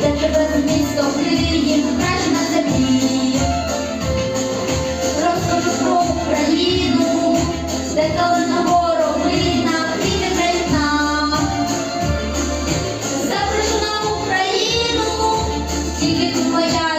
де тебе місто Київ, країна землі. Розкажу про Україну, де калина горобина, квіти країна. Запрошена Україну, тільки тут моя.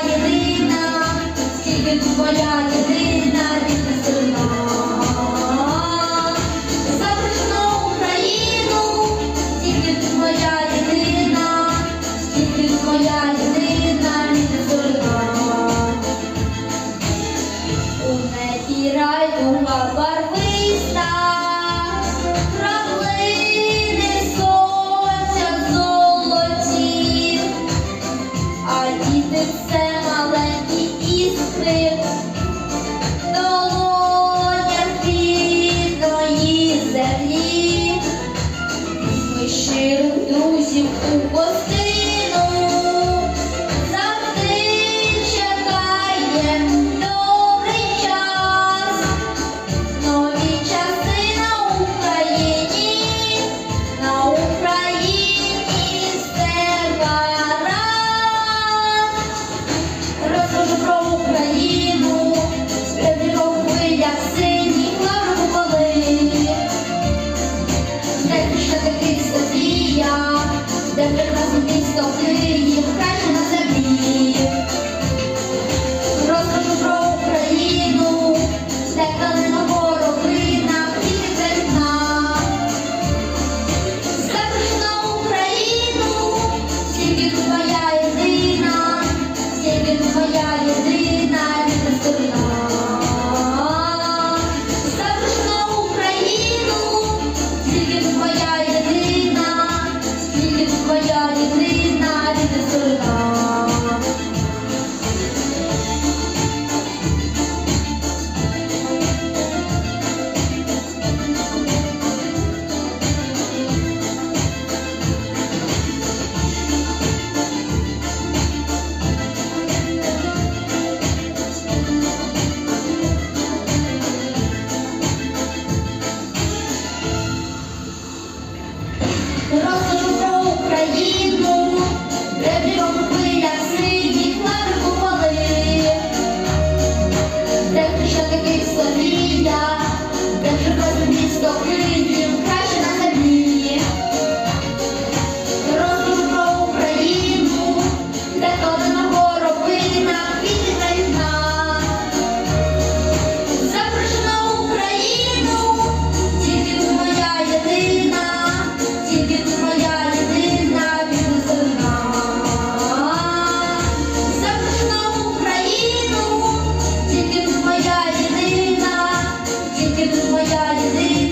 I did.